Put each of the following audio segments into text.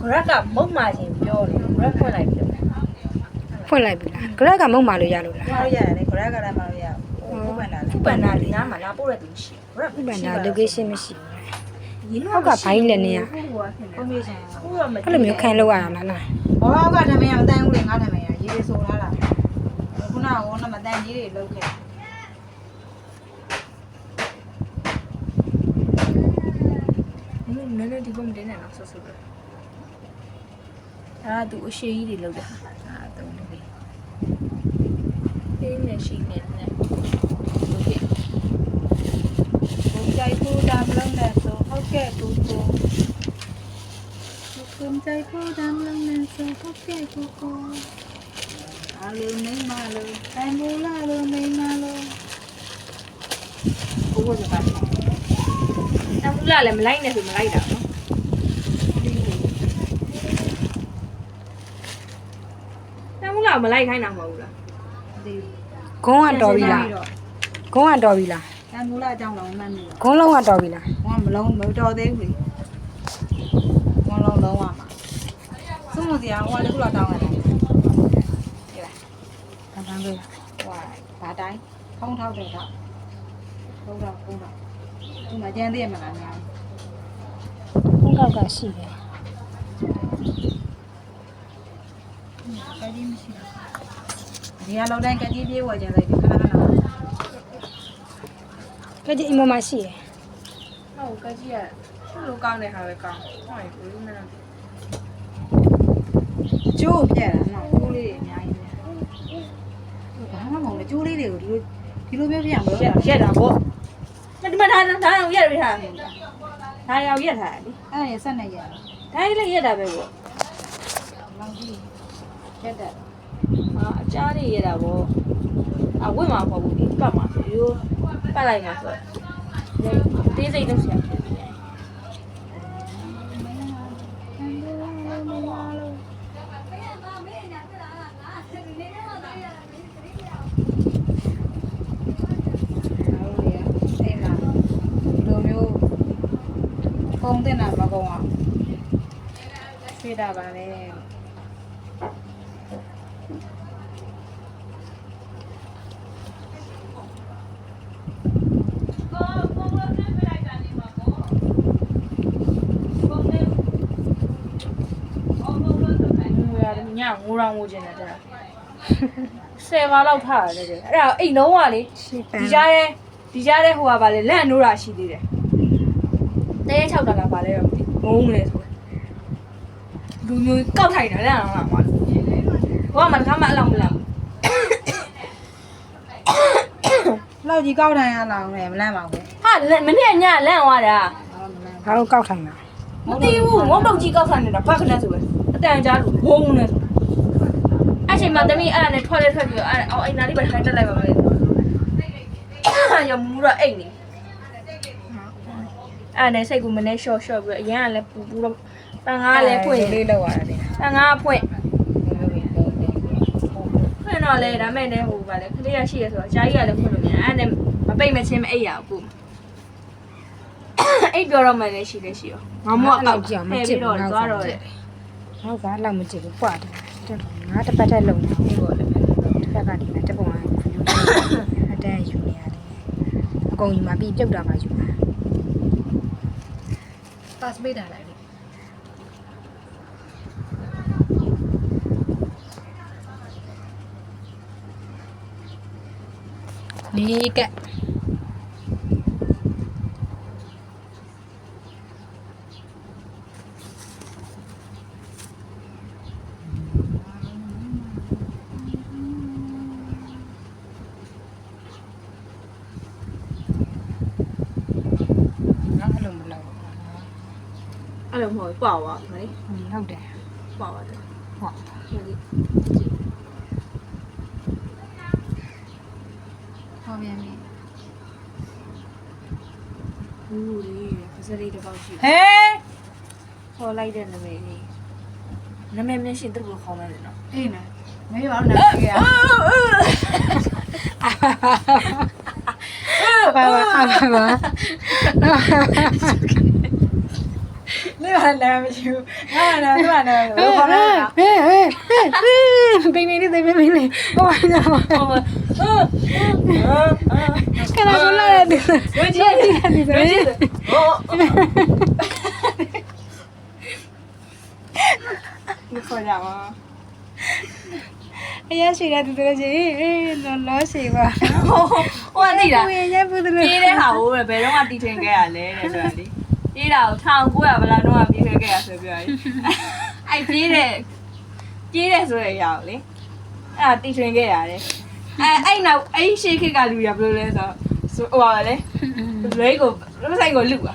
ဂရက်ကမုတ်မာခြင်းပြောတယ်ဂရက်ဖွင့်လိုက်ပြီဖွင့်လိုက်ပြီလားဂရက်ကမုံမာလို့ရလို့လားမလို့ရတယ်လေခရက်ကလည်းမလို့ရဘူးဘယ်နာလဲဥပန္နာလေးနားမှာလာပို့တဲ့သူရှိဂရက်ဥပ္ပန္နာ location မရှိရင်းဟုတ်ကဘိုင်းလည်းနေရပုံပြချင်ခုတော့မအဲ့လိုမျိုးခံလို့ရတာလားလားဘောကထမင်းမတန်ဘူးလေငါထမင်းရရေးလေးဆိုလာတာခုနကကမတန်ကြီးတွေလောက်ခဲ့နည်းနည်းဒီဘုံတင်းနေတော့ဆော့ဆော့ ဒါကသူအရှိကြီးတွေလောက်တာဒါအသုံးလေးလေးလေးနဲ့ရှိနေတယ်ဟုတ်ကဲ့ဘုံကြိုက်ဖို့ဒါမလုံးနဲ့ဆိုဟုတ်ကဲ့ကိုကိုဘုံကြိုက်ဖို့ဒါမလုံးနဲ့ဆိုဟုတ်ကဲ့ကိုကိုအလုံးနေမလို့အမူလာလို့နေမလို့ကိုကိုကပါအမူလာလည်းမလိုက်နဲ့ဆိုမလိုက်တာနော် မူလာမလိုက်ခိုင်းတာမဟုတ်ဘူးလားဒီဂုံးကတော်ပြီလားဂုံးကတော်ပြီလားအမူလာအကြောင်းလုံးမှန်းနေတော့ဂုံးလုံးကတော်ပြီလားဘာမလုံးမတော်သေးဘူးလေဘာလုံးလုံးရမှာစုံမစရာဟိုကလည်းခုလောက်တောင်းရတယ်တန်းတန်းလေးဟိုဘာတိုင်းဖုံးထောက်တယ်တော့ဖုံးတော့ဖုံးတော့ဒီမှာကျန်သေးရမလားများဘုံကောက်ကရှိတယ် ကကြီးမရှိဘူးဒီကလောက်တိုင်းကကြီးပြေးဝယ်ကြလိုက်ဒီခဏခဏကဲဒီအမမရှိတယ်ဟုတ်ကကြီးကသူ့လိုကောင်းတဲ့ဟာပဲကောင်းဟုတ်ပြီကိုကြီးမလားကျိုးပြက်တာနော်ကျိုးလေးတွေအများကြီးပဲဘာမှမဟုတ်လေကျိုးလေးတွေကိုဒီလိုဒီလိုမျိုးပြရမလို့ရက်ရက်တာပေါ့ဒီမှာဒါဒါအောင်ရက်ပြီးထားတယ်ဒါရောက်ရက်ထားတယ်အဲ့ဒါဆက်နေရဒါကြီးလည်းရက်တာပဲပေါ့လောင်ကြီး ရက်တယ်ဟာအကြားတွေရက်တာပေါ့အဝင့်မှာမဟုတ်ဘူးဒီပတ်မှာဆိုရိုးပတ်လိုက်မှာဆိုတေးစိတ်တော့ဆရာဖြစ်တယ်ဟုတ်လေအဲ့မှာဒီလိုမျိုးပုံတင်တာမကောင်းအောင်ဆွေးတာပါလေ ငို ရတယ်ညငိုတော့ငိုချင်တယ်တဲ့ဆယ်ပါလောက်ထားရတယ်တဲ့အဲ့ဒါအိမ်လုံးကလေရှိပန်းဒီကြားရဲဒီကြားရဲဟိုကပါလေလန့်နိုးတာရှိသေးတယ်တဲရဲ6တာကပါလဲတော့မုန်းလေဆိုလူမျိုးကောက်ထိုင်တာလန့်အောင်လားမလို့ဟိုကမှတခါမှအလောင်းမလန့်လောက်ကြီးကောက်တိုင်းရလောင်လေမလန့်ပါဘူးဟာမနေ့ညလန့်သွားတာဘာမှမလန့်ဘာလို့ကောက်ထိုင်တာမသိဘူးငုံတော့ကြီးကောက်ထိုင်နေတာဘာခနဲ့ဆိုပဲအတန်ကြားလူမုန်းနေဆို အဲ့ချိန်မှာတမီးအဲ့ဒါနဲ့ထွက်လဲထွက်ပြီးတော့အဲ့အော်အိမ်နာလေးပဲထိုင်တက်လိုက်ပါမယ်ရမူတော့အိမ်နေအဲ့နဲ့စိတ်ကူမနေရှော့ရှော့ပြီးအရန်ကလည်းပူပူတော့တန်ငါလည်းဖွင့်လေးလောက်ရတယ်တန်ငါဖွင့်ဖွင့်တော့လေဒါမဲ့လည်းဟိုပါလေခလေးရရှိရဆိုတော့ဂျာကြီးကလည်းဖွင့်လို့မြန်အဲ့နဲ့မပိတ်မချင်းမအိပ်ရဘူးအိပ်ပြောတော့မှလည်းရှိလည်းရှိရောငါမောကောက်ကြည့်မကြည့်တော့သွားတော့လေဟုတ်ကဲ့လောက်မကြည့်ဘူးပွားတယ် ငါတစ်ပတ်တည်းလုံနေဒီပေါ်လေတစ်ပတ်ကဒီမှာတစ်ပုံကအတန်းယူနေရတယ်အကုန်ယူမှာပြီးပြုတ်တာမှယူမှာပတ်စပေးတာလိုက်လေလေးကက် နော်အဲ့လိုမလုပ် အဲ့လိုမဟုတ်ပွားသွားမလေးဘူးဟုတ်တယ်ပွားသွားတယ်ဟုတ်ဟောပြန်ပြီဘူးလေပစရိတစ်ပေါက်ရှိဟဲခေါ်လိုက်တဲ့နာမည်လေးနာမည်မျက်ရှင်သူ့ကိုခေါ်မယ်လေနော်အေးနော်မေးပါဦးနားကြည့်ရပါပါပါပါ လေဒီမှာလည်းမရှိဘူးငါလည်းသူကလည်းဘယ်ခေါ်လဲဟဲ့ဟဲ့ဟဲ့ပိနေလေးပိနေလေးဟိုညောဟိုအာအာခဏဆိုလာတယ်ဝကြည့်ဒီဝကြည့်ဟိုမခေါ်ကြပါအရရှိတဲ့သူတို့ကြီးအေးလောလောရှိပါဟိုဟိုကတိလားကိုရရဘူးတို့ပြေးတဲ့ဟာကိုဘယ်တော့မှတီထွင်ခဲ့ရလဲတဲ့ဆိုတာလေ ပြေးတာကို1900ဘယ်လောက်တော့ပြေးခဲ့ခဲ့ရဆိုပြောရင်အဲ့ပြေးတဲ့ပြေးတဲ့ဆိုတဲ့အရာကိုလေအဲ့ဒါတီထွင်ခဲ့ရတယ်အဲ့အဲ့နောက်အဲ့ရှေးခေတ်ကလူရဘယ်လိုလဲဆိုဆိုဟိုပါလေလွဲကိုလွဲဆိုင်ကိုလူပါ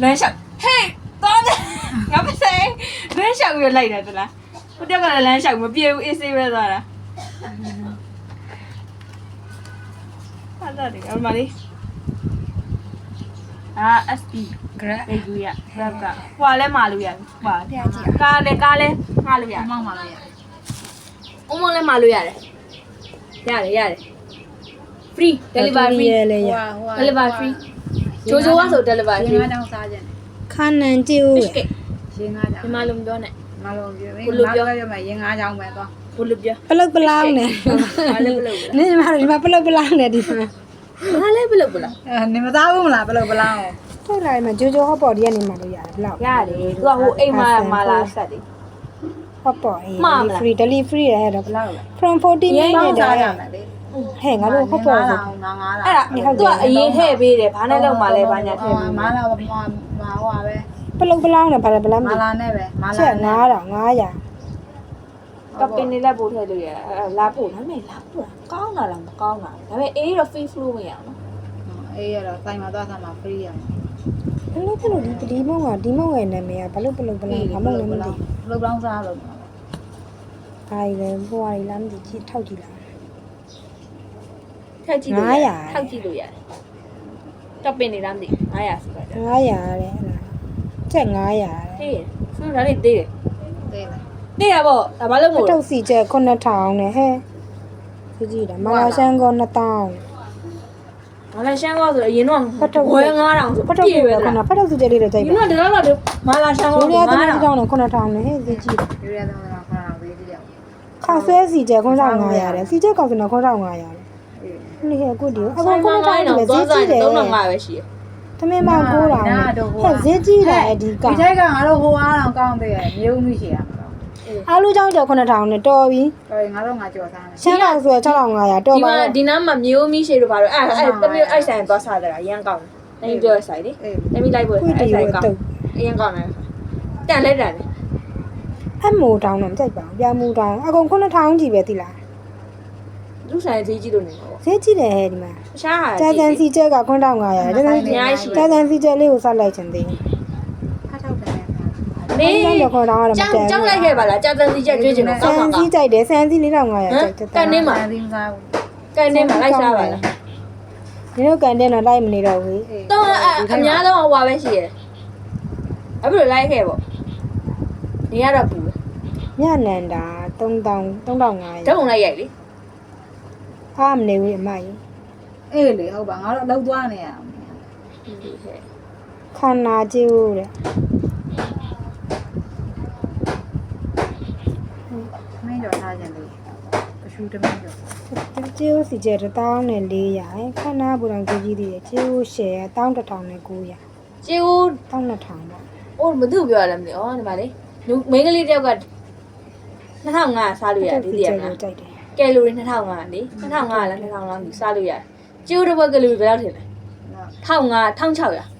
လမ်းလျှောက်ဟေးတော့ငါမဆိုင်လမ်းလျှောက်ပြီးလိုက်တယ်တလားဟိုတက်ကလည်းလမ်းလျှောက်မပြေဘူးအေးဆေးပဲသွားတာဟာတော့ဒီအမလေး အာ SP ဂရက်ဘေကူရ grab ကဟွာလဲမာလို့ရတယ်ဟွာကားလဲကားလဲမာလို့ရတယ်မောင်းပါလေအုံမလဲမာလို့ရတယ်ရတယ်ရတယ် free delivery free ရလေရ delivery free ချိုးချိုးကဆို delivery ရေ free ငါးချောင်းစားခြင်းခါနန်ကျူ fish cake ရေငါးချောဒီင်းမှာလုံးပြောနေမလုံးပြောဘူးငါပြောရမယ်ရေငါးချောင်းပဲတော့ဘုလို့ပြောပလုတ်ပလောင်းနဲ့ဘာလဲဘလို့နေမှာဒီမှာပလုတ်ပလောင်းနဲ့ဒီမှာ ဘာလဲဘလို့ဘလားအဲနေမသားဘူးမလားဘယ်လိုဘလောင်းထုတ်လာမှာဂျိုဂျိုဟော့ပေါ်ဒီကနေမှာလို့ရတယ်ဘလောက်ရတယ်သူကဟိုအိမ်မှာမာလာဆက်တယ်ဟော့ပေါ်အေးမှားမလား free delivery ရတော့ဘလောက်လဲ from 40ရင်း minutes စားရတဲ့မယ်လေဟဲ့ငါတို့ဟော့ပေါ်ဆိုငါငါးလားအဲ့ဒါသူကအရင်ထည့်ပေးတယ်ဘာနဲ့လောက်မှလဲဘာညာထည့်ပေးမာလာမာမာဟွာပဲပလုတ်ပလောင်းနဲ့ဗါဗလားမမာသိလာနဲ့ပဲမာချက်လာ9000 900 ကပင်နေလက်ပို့ထည့်လို့ရတယ်အဲ့လာပို့ဒါပေမဲ့လာပို့ကောင်းတာလားမကောင်းတာဒါပေမဲ့အေးတော့ free flow မရအောင်နော်အေးရတော့စိုင်မှာသွားစားမှာ free ရမှာဘလို့ဘလို့ဒီဒီမုံကဒီမုံရဲ့နာမည်ကဘလို့ဘလို့ဘလို့ဘာမှလည်းမသိဘလို့လောင်းစားလို့ဘာလဲဘွားရီလားမသိကြည့်ထောက်ကြည့်လားထည့်ကြည့်လို့ရ900ထောက်ကြည့်လို့ရတယ်ကပင်နေလားမသိ900ဆိုတော့900တဲ့အဲ့ဒါချက်900တဲ့ဟေးဆိုတော့ဒါလေးသေးတယ်သေးလား သေးရပေါ့ဒါဘာလို့ပမို့ထုပ်စီချက်9000နဲ့ဟဲ့ကြည့်ကြည့်တာမာလာရှန်ကော2000ဘာလဲရှမ်းကောဆိုအရင်တော့ဖတ်ထုတ်ဝဲ9000ဆိုဖတ်ထုတ်စီကခုနဖတ်ထုတ်စီချက်လေးတော့ကြိုက်ဒီပါတော့ဒါတော့မာလာရှမ်းကောဂျူလီယာသမီး9000ကြောင့်နဲ့9000နဲ့ဟဲ့ကြည့်ကြည့်ယူရတော့ခါတော့ဝေးကြည့်ရအောင်ခါဆွဲစီချက်9500တဲ့စီချက်ကောက်စတော့9500တဲ့လေဟဲ့ကိုဒီအခု9000နဲ့ဈေးကြီးတယ်3500ပဲရှိတယ်သမင်းမ9000ဟဲ့ဈေးကြီးတယ်အဒီကဒီထိုက်ကငါတို့ဟိုအားတော့ကောင်းသေးရဲ့မြုံမှုရှိရမှာတော့ အားလုံးကြောင့်ကြောက်9000နဲ့တော်ပြီတော်ငါတို့ငါကြော်စားမယ်ရှမ်းကောင်ဆို6500တော်ဒီပါမှာတော့ဒီနားမှာမျိုးမီးရှိတို့ဘာလို့အဲ့အဲ့တမျိုးအဲ့ဆိုင်သွားစားကြတာရမ်းကောင်းတယ်တင်းပြောဆိုင်လေအေးတမီလိုက်ဖို့ခွေးအဲ့တီဆိုင်ကိုကောင်းတုတ်အရင်ကောင်းတယ်တန်လဲတန်တယ်အမိုတောင်းတော့မကြိုက်ပါဘူးပြမူတောင်းအကုန်9000ကြီးပဲသိလားလူဆိုင်ဈေးကြီးလို့နေတော့ဈေးကြီးတယ်ဟဲ့ဒီမှာရှားဟာကြာကြန်စီချက်က9500ကြာကြန်ကြာကြန်စီချက်လေးကိုဆက်လိုက်ချင်သေးတယ်ဖတ်ထုတ်တယ် နေကြောက်တော့9000ရတယ်မကြောတင်းန်ကြောင်းလိုက်ခဲ့ပါလားကြာတန်စီချက်ကျွေးချင်တော့ဆကောင်းန်ကောင်းစီကြိုက်တယ်ဆန်စီ4500ကြိုက်တယ်ကန်နေမှာသင်းစားဘူးကန်နေမှာလိုက်စားပါလားဒီလိုကန်တဲ့တော့လိုက်မနေတော့ဘူးအေးတော့အများဆုံးဟိုပါပဲရှိရအဲ့ဘယ်လိုလိုက်ခဲ့ပေါ့နေရတော့ပူပဲညနန္တာ3000 3500ဓာတ်ပုံလိုက်ရိုက်လေအားမနေဘူးအမကြီးအေးလေဟုတ်ပါငါတို့အလုပ်သွားနေရအောင်ခန္ဓာကျိုးတဲ့ မင်းကြော်စားခြင်းလေ ပရှူတမင်းကြော်ကျိုးစီချက်1400ခန္ဓာဘူတော်ကြီးကြီးတွေကျိုးရှယ်11000နဲ့900ကျေဦး12000ပေါ့အိုးမသူ့ပြောရလဲမသိဩဒီမှာလေလူမိန်းကလေးတယောက်က2500စားလို့ရတယ်ဒီတည်းကကြိုက်တယ်ကယ်လိုရီ2500လေ2500လား2000လားဒီစားလို့ရတယ်ကျေဦးတစ်ဘက်ကယ်လိုရီဘယ်လောက်ထင်လဲနော်1500 1600